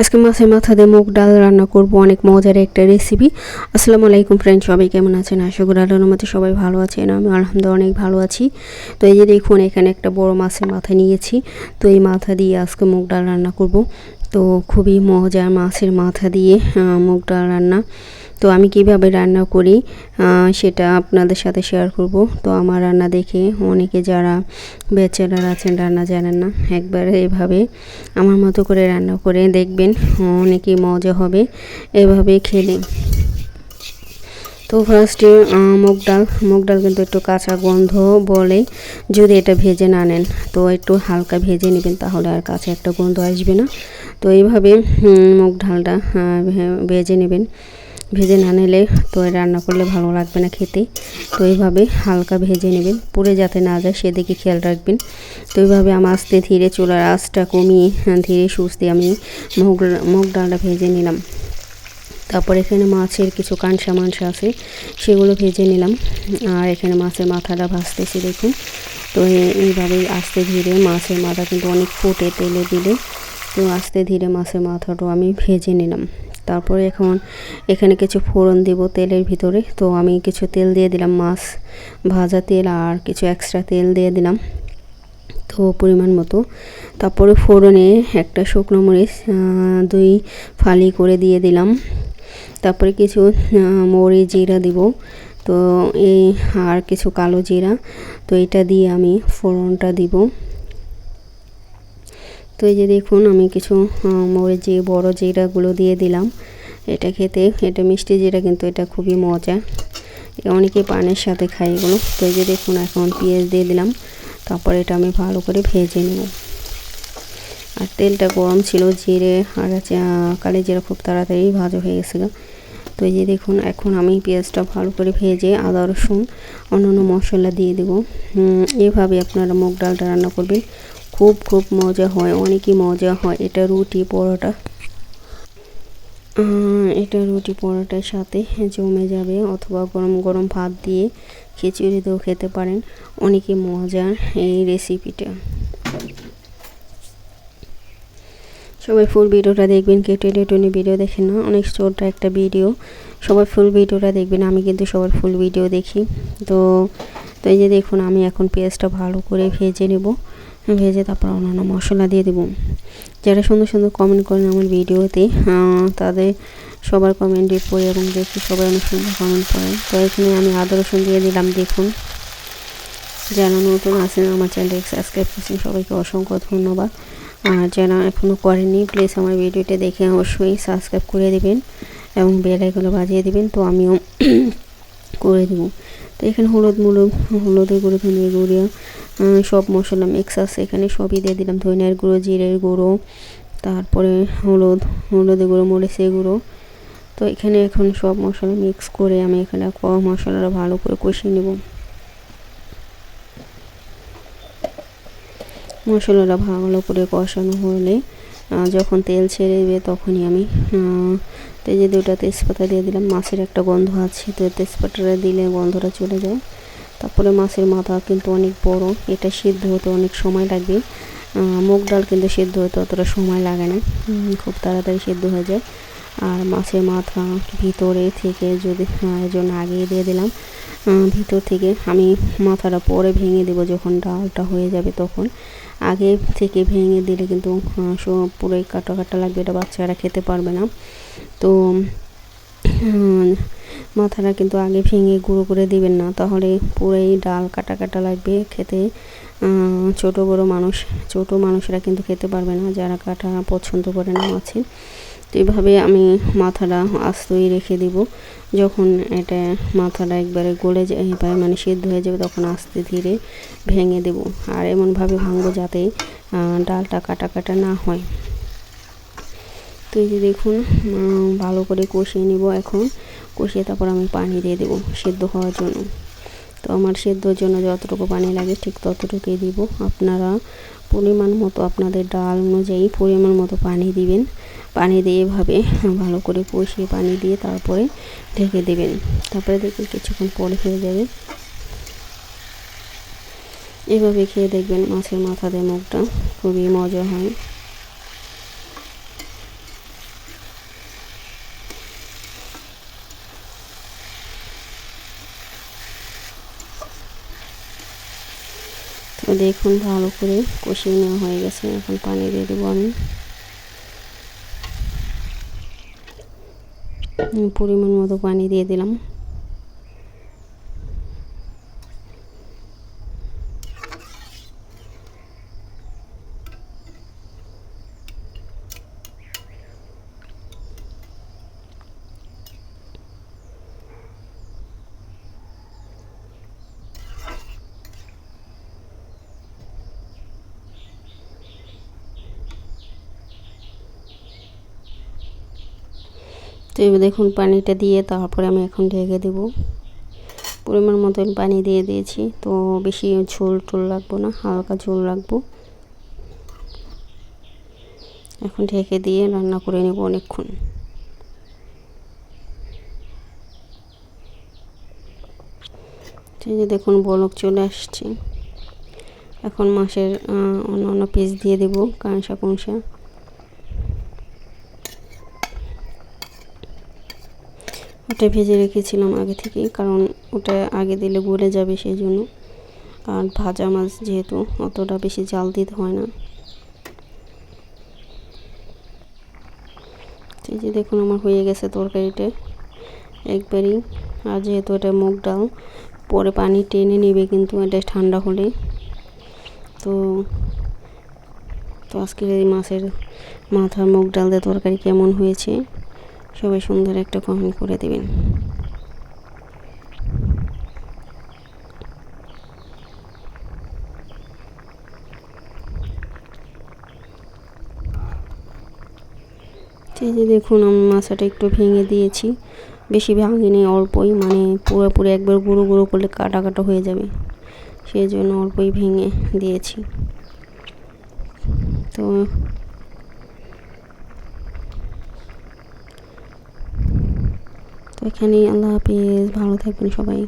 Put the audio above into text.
আজকে মাছের মাথা দিয়ে মুগ ডাল রান্না করব, অনেক মজার একটা রেসিপি আসসালামু আলাইকুম ফ্রেন্ড সবাই কেমন আছেন? আশা করি আল্লাহর মতো সবাই ভালো আছেন আমি আলহামদুলিল্লাহ অনেক ভালো আছি। তো এই যে দেখুন, এখানে একটা বড় মাছের মাথা নিয়েছি। তো এই মাথা দিয়ে আজকে মুগ ডাল রান্না করব। তো খুবই মজার মাছের মাথা দিয়ে মুগ ডাল রান্না। তো আমি কীভাবে রান্না করি সেটা আপনাদের সাথে শেয়ার করব। তো আমার রান্না দেখে অনেকে যারা ব্যাচেলার আছেন রান্না জানেন না, একবার এভাবে আমার মতো করে রান্না করে দেখবেন, অনেকেই মজা হবে। এভাবে খেলে তো ফার্স্টে মুগ ডাল। মুগ ডাল কিন্তু একটু কাঁচা গন্ধ বলে যদি এটা ভেজে না নেন, তো একটু হালকা ভেজে নেবেন তাহলে আর কাছে একটা গন্ধ আসবে না। তো এইভাবে মুগ ডালটা ভেজে নেবেন। ভেজে না নিলে তো রান্না করলে ভালো লাগবে না খেতে। তো এইভাবে হালকা ভেজে নেবেন, পুড়ে যাতে না যায় সেদিকে খেয়াল রাখবেন। তো এইভাবে আমি আস্তে ধীরে চুলার আঁচটা কমিয়ে, ধীরে সুস্থে আমি মুগ মুগ ডালটা ভেজে নিলাম। তারপর এখানে মাছের কিছু কাঁচা মাংস আছে, সেগুলো ভেজে নিলাম। আর এখানে মাছের মাথাটা ভাজতেছি, দেখুন। তো এইভাবেই আস্তে ধীরে মাছের মাথা কিন্তু অনেক ফুটে তেলে দিলে। তো আস্তে ধীরে মাছের মাথাটাও আমি ভেজে নিলাম। তারপরে এখন এখানে কিছু ফোড়ন দেব তেলের ভিতরে। তো আমি কিছু তেল দিয়ে দিলাম, মাছ ভাজা তেল আর কিছু এক্সট্রা তেল দিয়ে দিলাম। তো পরিমাণ মতো। তারপরে ফোড়নে একটা শুকনো মরিচ দুই ফালি করে দিয়ে দিলাম। তারপরে কিছু মরিচ জিরা দিব। তো এই আর কিছু কালো জিরা, তো এটা দিয়ে আমি ফোড়নটা দিব। তো এই যে দেখুন, আমি কিছু মরিচ যে বড় জিরাগুলো দিয়ে দিলাম। এটা খেতে, এটা মিষ্টি জিরা, কিন্তু এটা খুবই মজা। অনেকে পানের সাথে খায় এগুলো। তো এই যে দেখুন, এখন পেঁয়াজ দিয়ে দিলাম। তারপর এটা আমি ভালো করে ভেজে নেব। আর তেলটা গরম ছিল, জিরে আর কালি জিরা খুব তাড়াতাড়ি ভাজা হয়ে গেছে গা। তো এই যে দেখুন, এখন আমি পেঁয়াজটা ভালো করে ভেজে আদা, রসুন, অন্যান্য মশলা দিয়ে দেবো। এভাবে আপনারা মুগ ডালটা রান্না করবেন। খুব খুব মজা হয়, অনেকই মজা হয় এটা রুটি পরোটা। এটা রুটি পরোটার সাথে জমে যাবে অথবা গরম গরম ভাত দিয়ে খিচুড়ি দিয়েও খেতে পারেন। অনেকই মজার এই রেসিপিটা সবাই ফুল ভিডিওটা দেখবেন, কেউ টেনে টেনে ভিডিও দেখেন না, অনেক ছোট একটা ভিডিও। সবাই ফুল ভিডিওটা দেখবেন, আমি কিন্তু সবার ফুল ভিডিও দেখি। তো তো এই যে দেখুন, আমি এখন পেঁয়াজটা ভালো করে ভেজে নেব। ভেজে তারপর অন্যান্য মশলা দিয়ে দেবো। যারা সুন্দর সুন্দর কমেন্ট করেন আমার ভিডিওতে তাদের সবার কমেন্ট পড়ি এবং দেখি সবাই অনেক সুন্দর কমেন্ট করেন তো এখানে আমি আদা রসুন দিয়ে দিলাম, দেখুন। যারা নতুন আছেন, আমার চ্যানেলটি সাবস্ক্রাইব করছেন, সবাইকে অসংখ্য ধন্যবাদ। আর যারা এখনও করেনি প্লিজ আমার ভিডিওটা দেখে অবশ্যই সাবস্ক্রাইব করে দেবেন এবং বেল আইকনে বাজিয়ে দেবেন, তো আমিও করে দেব। তো এখানে হলুদ মুলুদ হলুদের গুঁড়ো ধনিয়ার গুঁড়ো সব মশলা মিক্স আছে এখানে সবই দিয়ে দিলাম। ধনিয়ার গুঁড়ো, জিরের গুঁড়ো, তারপরে হলুদ হলুদের গুঁড়ো, মরিচের গুঁড়ো। তো এখানে এখন সব মশলা মিক্স করে আমি এখানে মশলাটা ভালো করে কষিয়ে নেব। মশলাটা ভালো করে কষানো হলে যখন তেল ছেড়ে দেবে তখনই আমি তেজে দুটা তেজপাতা দিয়ে দিলাম, মাছের একটা গন্ধ আছে, তো তেজপাতাটা দিলে গন্ধটা চলে যায়। তারপরে মাছের মাথা কিন্তু অনেক বড়, এটা সিদ্ধ হতে অনেক সময় লাগবে। মুগ ডাল কিন্তু সিদ্ধ হতে অতটা সময় লাগে না খুব তাড়াতাড়ি সিদ্ধ হয়ে যায়। আর মাছের মাথা ভিতরে থেকে যদি এর আগিয়ে দিয়ে দিলাম ভিতর থেকে আমি মাথাটা পরে ভেঙে দেবো যখন ডালটা হয়ে যাবে তখন। আগে থেকে ভেঙে দিলে কিন্তু পুরোই কাটা কাটা লাগবে, এটা বাচ্চারা খেতে পারবে না। তো মাথাটা কিন্তু আগে ভেঙে গুঁড়ো করে দিবেন না, তাহলে পুরোই ডাল কাটা কাটা লাগবে খেতে। ছোট বড় মানুষ, ছোট মানুষরা কিন্তু খেতে পারবে না, যারা কাটা পছন্দ করে না মাছের। তো এইভাবে আমি মাথাটা আস্তই রেখে দিব। যখন এটা মাথাটা একবারে গলে পায় মানে সিদ্ধ হয়ে যাবে, তখন আস্তে ধীরে ভেঙে দেব। আর এমনভাবে ভাঙবো যাতে ডালটা কাটা কাটা না হয়। তো এই যে দেখুন ভালো করে কষিয়ে নিব এখন। কষিয়ে তারপর আমি পানি দিয়ে দেবো সেদ্ধ হওয়ার জন্য। তো আমার সেদ্ধর জন্য যতটুকু পানি লাগে ঠিক ততটুকুই দিব। আপনারা পরিমাণ মতো আপনাদের ডাল অনুযায়ী পরিমাণ মতো পানি দিবেন। পানি দিয়ে এভাবে ভালো করে কষিয়ে পানি দিয়ে তারপরে ঢেকে দেবেন। তারপরে দেখবেন কিছুক্ষণ পরে হয়ে যাবে। এভাবে খেয়ে দেখবেন মাছের মাথা দিয়ে মুখটা খুবই মজা হয়। দেখুন ভালো করে কষিয়ে নেওয়া হয়ে গেছে। এখন পানি দিয়ে দেবো আমি। পরিমাণ মতো পানি দিয়ে দিলাম। তো দেখুন পানিটা দিয়ে তারপরে আমি এখন ঢেকে দেবো। পরিমাণ মতন পানি দিয়ে দিয়েছি, তো বেশি ঝোল টোল রাখব না, হালকা ঝোল রাখব। এখন ঢেকে দিয়ে রান্না করে নেব অনেকক্ষণ। যে দেখুন বলক চলে আসছে। এখন মাছের অন্য অন্য পিস দিয়ে দেবো কাঁসা কুঁসা ওটা ভেজে রেখেছিলাম আগে থেকে কারণ ওটা আগে দিলে গলে যাবে সেই জন্য আর ভাজা মাছ যেহেতু অতটা বেশি জাল দিতে হয় না। এই যে দেখুন আমার হয়ে গেছে তরকারিটা একবারই। আর যেহেতু এটা মুগ ডাল, পরে পানি টেনে নেবে কিন্তু এটা ঠান্ডা হলে। তো তো আজকের এই মাছের, মাথার মুগ ডাল দিয়ে তরকারি কেমন হয়েছে? সবাই সুন্দর একটা কমেন্ট করে দেবেন। এই যে দেখুন, আমি মাছটা একটু ভেঙে দিয়েছি। বেশি ভাঙিনি, অল্পই মানে পুরোপুরি একবার গুঁড়ো গুঁড়ো করলে কাটা কাটা হয়ে যাবে। সেই জন্য অল্পই ভেঙে দিয়েছি। তো তো এখানেই আল্লাহ হাফিজ ভালো থাকবেন সবাই।